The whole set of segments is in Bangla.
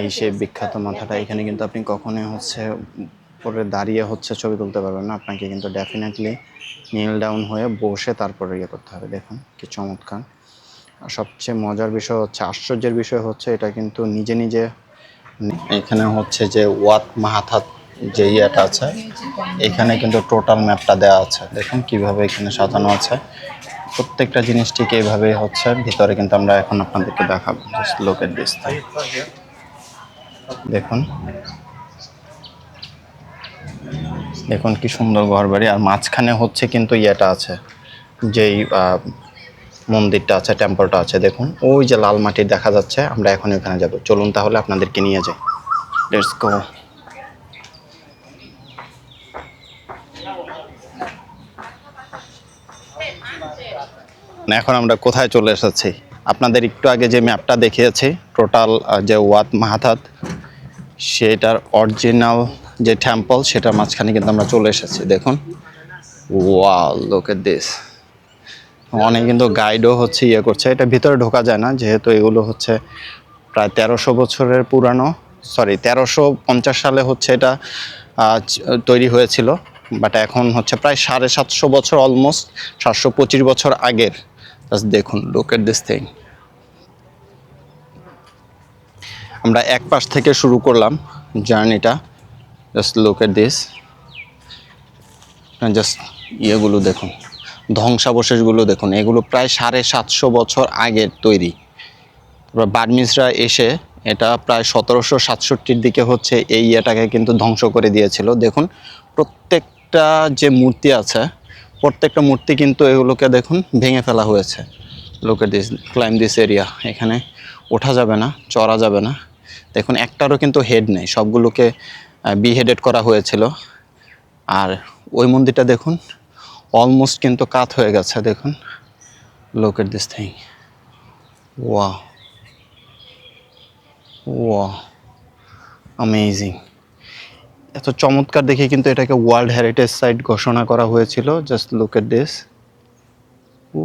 এই সে বিখ্যাত মাথাটা, এখানে কিন্তু আপনি কখনোই হচ্ছে পরে দাঁড়িয়ে হচ্ছে ছবি তুলতে পারবেন না। আপনাকে কিন্তু ডেফিনেটলি নীল ডাউন হয়ে বসে তারপরে ইয়ে করতে হবে। দেখুন, কি চমৎকার। আর সবচেয়ে মজার বিষয় হচ্ছে, আশ্চর্যের বিষয় হচ্ছে, এটা কিন্তু নিজে নিজে এখানে হচ্ছে যে ওয়াত মাহাথাত যে ইয়েটা আছে, এখানে কিন্তু টোটাল ম্যাপটা দেওয়া আছে। দেখুন, কীভাবে এখানে সাজানো আছে। প্রত্যেকটা জিনিস ঠিক এইভাবে হচ্ছে, ভিতরে কিন্তু আমরা এখন আপনাদেরকে দেখাবো। জাস্ট লোক এট দিস দেখুন। দেখুন কি সুন্দর ঘর বাড়ি আর মাঝখানে হচ্ছে কিন্তু ইয়েটা আছে, যেই মন্দিরটা আছে, টেম্পলটা আছে, দেখুন। ওই যে লাল মাটি দেখা যাচ্ছে, আমরা এখন ওখানে যাব। চলুন তাহলে আপনাদেরকে নিয়ে যাই। লেটস গো এখন আমরা কোথায় চলে এসেছি? আপনাদের একটু আগে যে ম্যাপটা দেখিয়েছি টোটাল যে ওয়াত মাহাথাত সেটার অরিজিনাল যে টেম্পল সেটার মাঝখানে কিন্তু আমরা চলে এসেছি, দেখুন। ওয়া লোক এট দিস অনেক কিন্তু গাইডও হচ্ছে ইয়ে করছে। এটা ভিতরে ঢোকা যায় না, যেহেতু এগুলো হচ্ছে প্রায় তেরোশো বছরের পুরানো সরি তেরোশো পঞ্চাশ সালে হচ্ছে এটা তৈরি হয়েছিল। বাট এখন হচ্ছে প্রায় সাড়ে সাতশো বছর অলমোস্ট সাতশো পঁচিশ বছর আগের। দেখুন লুক এট দিস থিং আমরা এক পাশ থেকে শুরু করলাম জার্নিটা। Just look at this just ইয়েগুলো দেখুন, ধ্বংসাবশেষগুলো দেখুন। এগুলো প্রায় সাড়ে সাতশো বছর আগের তৈরি। তারপর বার্মিজরা এসে এটা প্রায় সতেরোশো সাতষট্টির দিকে হচ্ছে এই ইয়েটাকে কিন্তু ধ্বংস করে দিয়েছিল। দেখুন, প্রত্যেকটা যে মূর্তি আছে, প্রত্যেকটা মূর্তি কিন্তু এগুলোকে দেখুন ভেঙে ফেলা হয়েছে। লোকের দিস ক্লাইম দিস এরিয়া এখানে ওঠা যাবে না, চড়া যাবে না। দেখুন, একটারও কিন্তু হেড নেই। সবগুলোকে বিহেডেড করা হয়েছিল। আর ওই মন্দিরটা দেখুন অলমোস্ট কিন্তু কাত হয়ে গেছে, দেখুন। লোক এট দিস থিং ওয়া ওয়া এত চমৎকার দেখে কিন্তু এটাকে ওয়ার্ল্ড হেরিটেজ সাইট ঘোষণা করা হয়েছিল। জাস্ট লুক এট দিস ও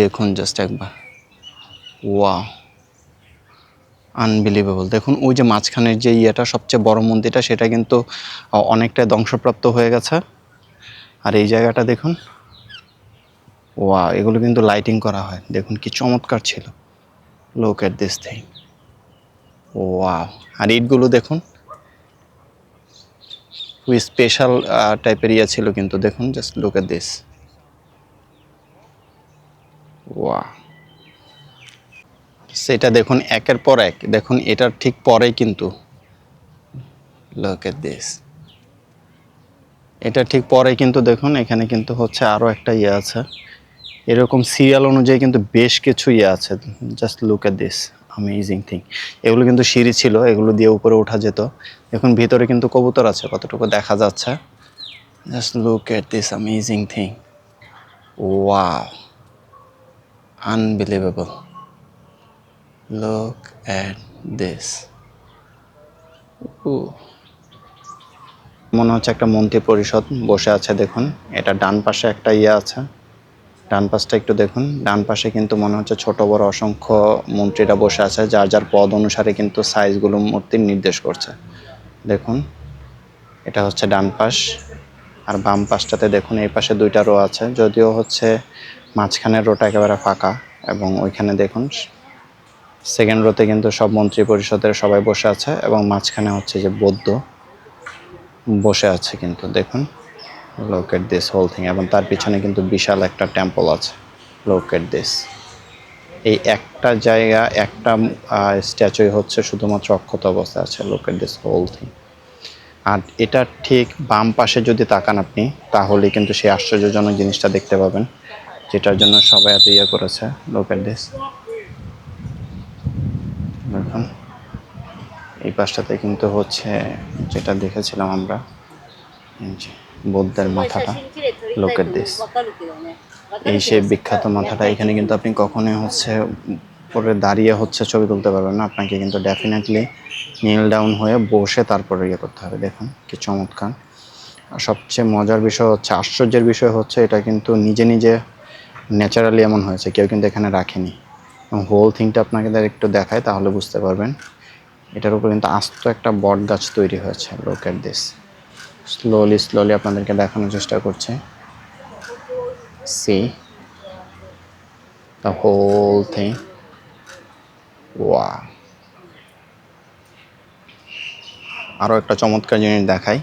দেখুন জাস্ট একবার। ওয়া আনবিলিভেবল দেখুন ওই যে মাঝখানের যে ইয়েটা সবচেয়ে বড় মন্দিরটা সেটা কিন্তু আহ, অনেকটাই ধ্বংসপ্রাপ্ত হয়ে গেছে। আর এই জায়গাটা দেখুন ওয়া এগুলো কিন্তু লাইটিং করা হয়। দেখুন কি চমৎকার ছিল। লোক এট দিস থিং ওয়া আর ইটগুলো দেখুন খুবই স্পেশাল টাইপের ইয়ে ছিল কিন্তু। দেখুন জাস্ট লুক এট দিস ওয়া সেটা দেখুন একের পর এক। দেখুন, এটার ঠিক পরেই কিন্তু লুক এট দিস এটা ঠিক পরে কিন্তু দেখুন, এখানে কিন্তু হচ্ছে আরও একটা ইয়ে আছে। এরকম সিরিয়াল অনুযায়ী কিন্তু বেশ কিছু ইয়ে আছে। Just look at this amazing thing এগুলো কিন্তু সিঁড়ি ছিল, এগুলো দিয়ে উপরে ওঠা যেত। এখন ভিতরে কিন্তু কবুতর আছে, কতটুকু দেখা যাচ্ছে। Just look at this amazing thing wow unbelievable look at this মনে হচ্ছে একটা মন্ত্রী পরিষদ বসে আছে, দেখুন। এটা ডান পাশে একটা ইয়ে আছে। ডান পাশটা একটু দেখুন। ডান পাশে কিন্তু মনে হচ্ছে ছোট বড় অসংখ্য মন্ত্রীরা বসে আছে, যার যার পদ অনুসারে কিন্তু সাইজগুলো মূর্তির নির্দেশ করছে। দেখুন, এটা হচ্ছে ডান পাশ। আর বাম পাশটাতে দেখুন, এই পাশে দুইটা রো আছে, যদিও হচ্ছে মাঝখানের রোটা একেবারে ফাঁকা। এবং ওইখানে দেখুন সেকেন্ড রোতে কিন্তু সব মন্ত্রী পরিষদের সবাই বসে আছে এবং মাঝখানে হচ্ছে যে বৌদ্ধ বসে আছে কিন্তু, দেখুন। লোক এট দিস হোল থিং এবং তার পিছনে কিন্তু বিশাল একটা টেম্পল আছে। লোক এট দিস এই একটা জায়গা, একটা স্ট্যাচুই হচ্ছে শুধুমাত্র অক্ষত অবস্থায় আছে। Look at this whole thing আর এটা ঠিক বাম পাশে যদি তাকান আপনি তাহলে কিন্তু সেই আশ্চর্যজনক জিনিসটা দেখতে পাবেন, যেটার জন্য সবাই এত ইয়ে করেছে। লোক এট দিস এই পাশটাতে কিন্তু হচ্ছে যেটা দেখেছিলাম আমরা বৌদ্ধের মাথাটা লোকের দেশ। এই সে বিখ্যাত মাথাটা এখানে কিন্তু আপনি কখনোই হচ্ছে পরে দাঁড়িয়ে হচ্ছে ছবি তুলতে পারবেন না আপনাকে কিন্তু ডেফিনেটলি নীল ডাউন হয়ে বসে তারপরে ইয়ে করতে হবে। দেখুন কি চমৎকার। আর সবচেয়ে মজার বিষয় হচ্ছে আশ্চর্যের বিষয় হচ্ছে এটা কিন্তু নিজে নিজে ন্যাচারালি এমন হয়েছে কেউ কিন্তু এখানে রাখেনি। হোল থিংটা আপনাকে একটু দেখায় তাহলে বুঝতে পারবেন। এটার উপর কিন্তু আস্ত একটা বট গাছ তৈরি হয়েছে লোক এট দিস স্লোলি স্লোলি আপনাদেরকে দেখানোর চেষ্টা করছে। সি দ্য হোল থিং ওয়া আরও একটা চমৎকার জিনিস দেখাই।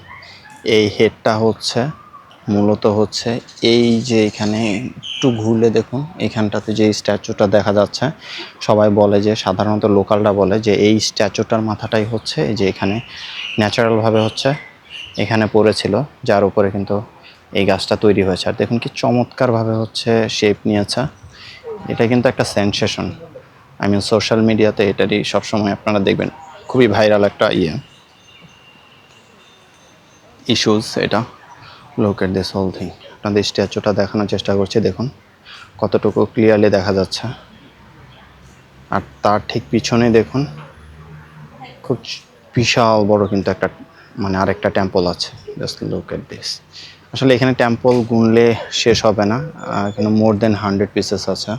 এই হেডটা হচ্ছে মূলত হচ্ছে এই যে এখানে একটু ঘুরলে দেখুন, এখানটাতে যে স্ট্যাচুটা দেখা যাচ্ছে, সবাই বলে যে, সাধারণত লোকালরা বলে যে, এই স্ট্যাচুটার মাথাটাই হচ্ছে যে এখানে ন্যাচারালভাবে হচ্ছে এখানে পড়েছিল, যার উপরে কিন্তু এই গাছটা তৈরি হয়েছে। আর দেখুন কি চমৎকারভাবে হচ্ছে শেপ নিয়েছে। এটা কিন্তু একটা সেন্সেশন আই মিন সোশ্যাল মিডিয়াতে এটারই সবসময় আপনারা দেখবেন, খুবই ভাইরাল একটা ইয়ে। ইস্যুস এটা। লোক এট দিস হোল থিং আপনাদের স্ট্যাচুটা দেখানোর চেষ্টা করছি, দেখুন, কতটুকু ক্লিয়ারলি দেখা যাচ্ছে। আর তার ঠিক পিছনে দেখুন, খুব বিশাল বড় কিন্তু একটা মানে আরেকটা টেম্পল আছে জাস্ট লুক এট দিস আসলে এখানে টেম্পল গুনলে শেষ হবে না এখানে মোর দেন হান্ড্রেড পিসেস আছে।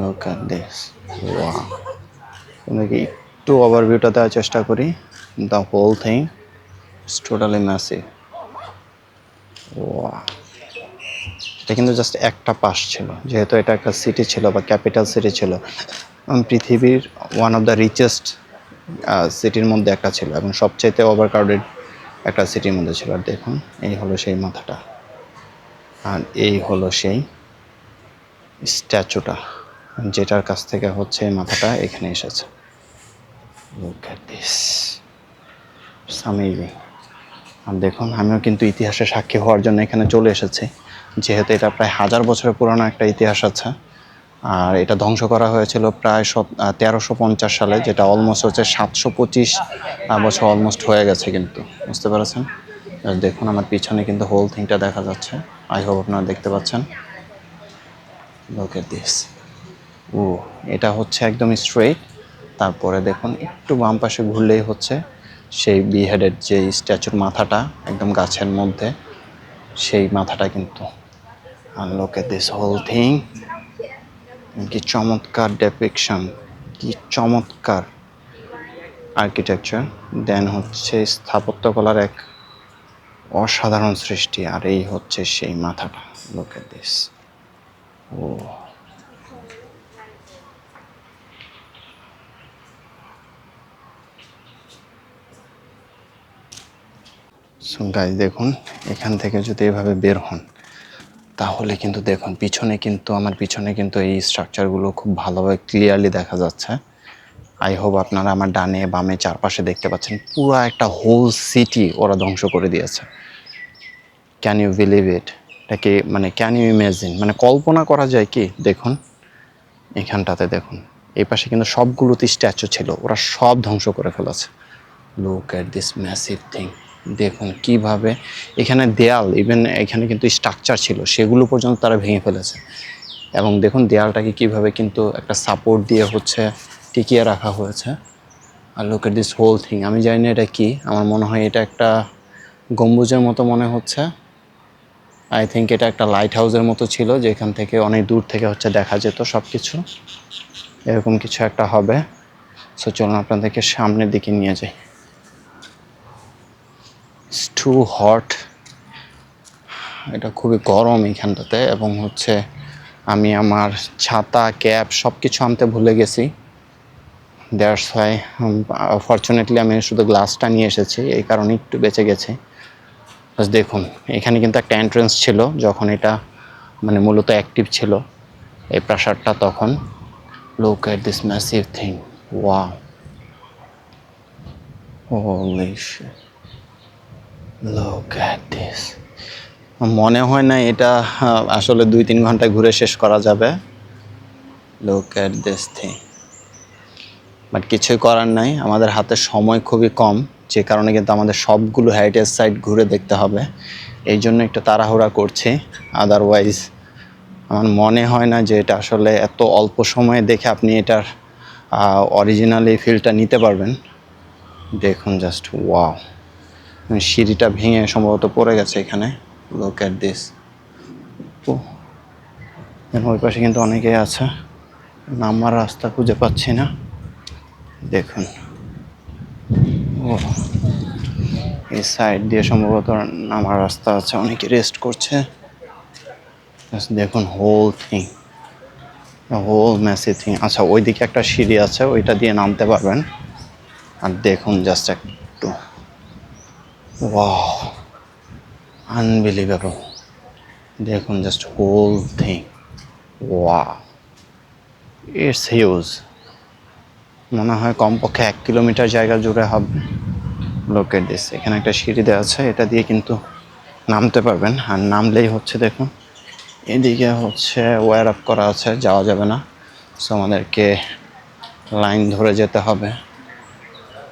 লুক এট দিস ওয়া একটু ওভারভিউটা দেওয়ার চেষ্টা করি the whole thing it's totally massive এটা কিন্তু জাস্ট একটা পাস ছিল, যেহেতু এটা একটা সিটি ছিল বা ক্যাপিটাল সিটি ছিল। পৃথিবীর ওয়ান অফ দ্য রিচেস্ট সিটির মধ্যে একটা ছিল এবং সবচাইতে ওভারক্রাউডেড একটা সিটির মধ্যে ছিল। আর দেখুন, এই হলো সেই মাথাটা। আর এই হলো সেই স্ট্যাচুটা যেটার কাছ থেকে হচ্ছে এই মাথাটা এখানে এসেছে। Look at this. It's amazing. আর দেখুন, আমিও কিন্তু ইতিহাসে সাক্ষী হওয়ার জন্য এখানে চলে এসেছি। যেহেতু এটা প্রায় হাজার বছরের পুরনো একটা ইতিহাস আছে, আর এটা ধ্বংস করা হয়েছিল প্রায় তেরোশো পঞ্চাশ সালে, যেটা অলমোস্ট হচ্ছে সাতশো পঁচিশ বছর অলমোস্ট হয়ে গেছে কিন্তু। বুঝতে পেরেছেন? দেখুন, আমার পিছনে কিন্তু হোল থিংটা দেখা যাচ্ছে। আই হোপ আপনারা দেখতে পাচ্ছেন। লোক এট দিস ও এটা হচ্ছে একদম স্ট্রেট তারপরে দেখুন, একটু বাম পাশে ঘুরলেই হচ্ছে। সেই বিহেডের যে স্ট্যাচুর মাথাটা একদম গাছের মধ্যে, সেই মাথাটা কিন্তু লোক দিস হোল থিং কি চমৎকার ডেপিকশন কি চমৎকার আর্কিটেকচার দেন হচ্ছে স্থাপত্যকলার এক অসাধারণ সৃষ্টি, আর এই হচ্ছে সেই মাথাটা। Look at this oh so guys দেখুন, এখান থেকে যদি এভাবে বের হন, তাহলে কিন্তু দেখুন, পিছনে কিন্তু, আমার পিছনে কিন্তু এই স্ট্রাকচারগুলো খুব ভালোভাবে ক্লিয়ারলি দেখা যাচ্ছে। আই হোপ আপনারা আমার ডানে বামে চারপাশে দেখতে পাচ্ছেন, পুরো একটা হোল সিটি ওরা ধ্বংস করে দিয়েছে। ক্যান ইউ বিলিভ ইট এটাকে মানে ক্যান ইউ ইমেজিন মানে কল্পনা করা যায় কি? দেখুন, এখানটাতে দেখুন, এই পাশে কিন্তু সবগুলোতে স্ট্যাচু ছিল, ওরা সব ধ্বংস করে ফেলেছে। Look at this massive thing দেখুন কীভাবে এখানে দেয়াল ইভেন এখানে কিন্তু স্ট্রাকচার ছিল, সেগুলো পর্যন্ত তারা ভেঙে ফেলেছে। এবং দেখুন দেয়ালটাকে কীভাবে কিন্তু একটা সাপোর্ট দিয়ে হচ্ছে টিকিয়ে রাখা হয়েছে। আর look at this whole thing আমি জানি না এটা কি, আমার মনে হয় এটা একটা গম্বুজের মতো মনে হচ্ছে। আই থিঙ্ক এটা একটা লাইট হাউসের মতো ছিল, যেখান থেকে অনেক দূর থেকে হচ্ছে দেখা যেত সব কিছু এরকম কিছু একটা হবে। সো চলুন আপনাদেরকে সামনের দিকে নিয়ে যাই। টু হট এটা খুবই গরম এইখানটাতে এবং হচ্ছে আমি আমার ছাতা, ক্যাপ সব কিছু আনতে ভুলে গেছি। দ্যাটস ওয়াই ফর্চুনেটলি আমি শুধু গ্লাসটা নিয়ে এসেছি, এই কারণে একটু বেঁচে গেছে। দেখুন, এখানে কিন্তু একটা এন্ট্রেন্স ছিল যখন এটা মানে মূলত অ্যাক্টিভ ছিল, এই প্রাসাদটা তখন। Look at this massive thing wow Holy shit. Look at this. মনে হয় না এটা আসলে দুই তিন ঘন্টায় ঘুরে শেষ করা যাবে। Look at this thing but কিছুই করার নাই। আমাদের হাতে সময় খুবই কম, যে কারণে কিন্তু আমাদের সবগুলো হেরিটেজ সাইট ঘুরে দেখতে হবে। এই জন্য একটু তাড়াহুড়া করছি। আদারওয়াইজ আমার মনে হয় না যে এটা আসলে এত অল্প সময়ে দেখে আপনি এটার অরিজিনাল এই ফিলটা নিতে পারবেন। দেখুন জাস্ট ওয়াও সিঁড়িটা ভেঙে সম্ভবত পড়ে গেছে এখানে। লোক অ্যাট দিস ওই পাশে কিন্তু অনেকেই আছে। নামার রাস্তা খুঁজে পাচ্ছি না। দেখুন। ও, এই সাইড দিয়ে সম্ভবত নামার রাস্তা আছে। অনেকে রেস্ট করছে। দেখুন whole thing whole massive thing আচ্ছা ওইদিকে একটা সিঁড়ি আছে, ওইটা দিয়ে নামতে পারবেন। আর দেখুন জাস্ট একটু। ওয়াও আনবিলিভেবল দেখুন just whole thing wow it's huge মনে হয় কমপক্ষে এক কিলোমিটার জায়গা জুড়ে হবে। লোকের দিস এখানে একটা সিঁড়ি দেওয়া আছে। এটা দিয়ে কিন্তু নামতে পারবেন। আর নামলেই হচ্ছে, দেখুন। এদিকে হচ্ছে ওয়্যার আপ করা আছে। যাওয়া যাবে না। সো আমাদেরকে লাইন ধরে যেতে হবে।